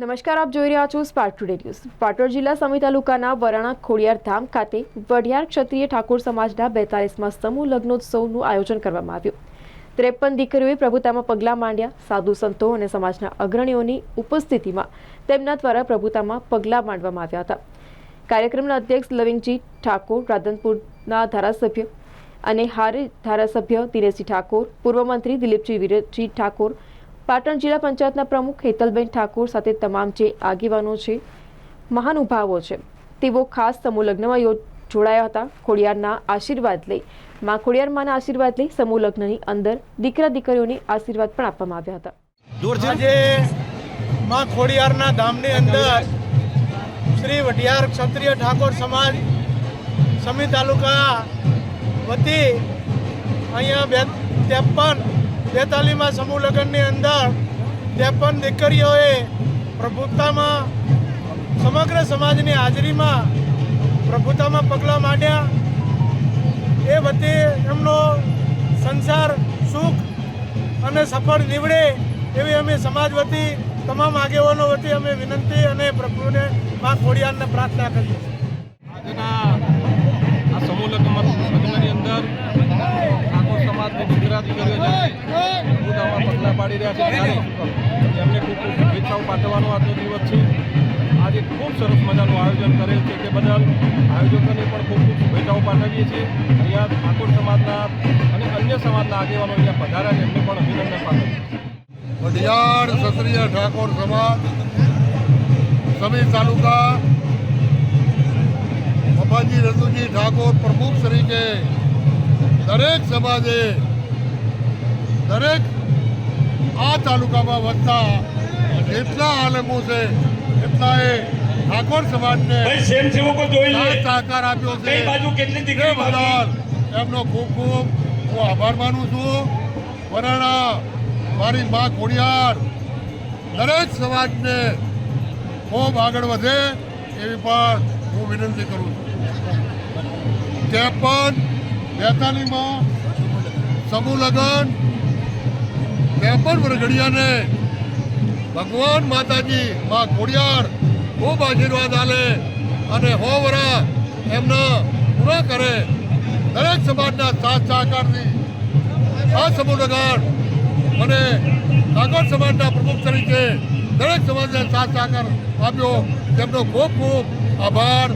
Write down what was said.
નમસ્કાર, આપ જોઈ રહ્યા છો સ્પાર્ક ટુડે ન્યૂઝ પાટણ જિલ્લા સમી તાલુકાના વરાણા ખોડિયાર ધામ ખાતે વઢિયાર ક્ષત્રિય ઠાકોર સમાજના બેતાલીસમાં સમૂહ લગ્નોત્સવનું આયોજન કરવામાં આવ્યું. ત્રેપન દીકરીઓએ પ્રભુતામાં પગલાં માંડ્યા. સાધુ સંતો અને સમાજના અગ્રણીઓની ઉપસ્થિતિમાં તેમના દ્વારા પ્રભુતામાં પગલાં માંડવામાં આવ્યા હતા. કાર્યક્રમના અધ્યક્ષ લવિંગજી ઠાકોર, રાધનપુરના ધારાસભ્ય અને હારે ધારાસભ્ય દિનેશજી ઠાકોર, પૂર્વ મંત્રી દિલીપજી વિરજી ઠાકોર પાટણ જિલ્લા પંચાયતના પ્રમુખ હેતલબેન ઠાકોર સાથે તમામ જે આગેવાનો છે મહાનુભાવો છે, તેઓ ખાસ સમૂહ લગ્નમાં જોડાયા હતા. ખોડિયારના આશીર્વાદ લઈ, માં ખોડિયાર માના આશીર્વાદ લઈ સમૂહ લગ્નની અંદર દીકરા દીકરીઓને આશીર્વાદ પણ આપવામાં આવ્યા હતા. આજે માં ખોડિયારના ધામની અંદર શ્રી વઢિયાર ક્ષત્રિય ઠાકોર સમાજ સમી તાલુકા વતી અહીંયા બે, ત્રેપન બેતાલીમાં સમૂહ લગ્નની અંદર ત્રેપન દીકરીઓએ પ્રભુતામાં સમગ્ર સમાજની હાજરીમાં પ્રભુતામાં પગલાં માંડ્યા. એ વતી એમનો સંસાર સુખ અને સફળ નીવડે એવી અમે સમાજ વતી, તમામ આગેવાનો વતી અમે વિનંતી અને પ્રભુને માં ખોડિયારને પ્રાર્થના કરીએ આજના આ સમૂહ લગ્ન પાડી રહ્યા છે. એમને ખૂબ ખૂબ શુભેચ્છાઓ પાઠવવાનો આજનો દિવસ છે. આજે ખૂબ સરસ મજાનું આયોજન કરેલ છે તે બદલ આયોજકોને પણ ખૂબ ખૂબ શુભેચ્છાઓ પાઠવીએ છીએ. અહીંયા ઠાકોર સમાજના અને અન્ય સમાજના આગેવાનો અહીંયા પધાર્યા છે. એમને પણ અભિનંદન પાઠવ્યું વઢિયાર ક્ષત્રિય ઠાકોર સમાજ, સમી તાલુકા, અંબાજી રતુજી ઠાકોર પ્રમુખ તરીકે દરેક સમાજે આ તાલુકામાં વધતા જેટલા આલમો છે એટલા એ ઠાકોર સમાજને સહકાર આપ્યો છે. એમનો ખૂબ ખૂબ હું આભાર માનું છું. વરાણા મારી મા ખોડિયાર દરેક સમાજને ખૂબ આગળ વધે એવી પણ હું વિનંતી કરું છું. ત્રેપન બેતાલીમાં સમૂહ લગ્ન ત્રેપન વરઘડિયાને ભગવાન માતાજી મા ખોડિયાર ખૂબ આશીર્વાદ આલે અને હો વરા એમના પૂરા કરે. દરેક સમાજના સાથ સહકારથી આ સમૂહ અને ઠાકોર સમાજના પ્રમુખ તરીકે દરેક સમાજને સાથ સહકાર આપ્યો. તેમનો ખૂબ ખૂબ આભાર.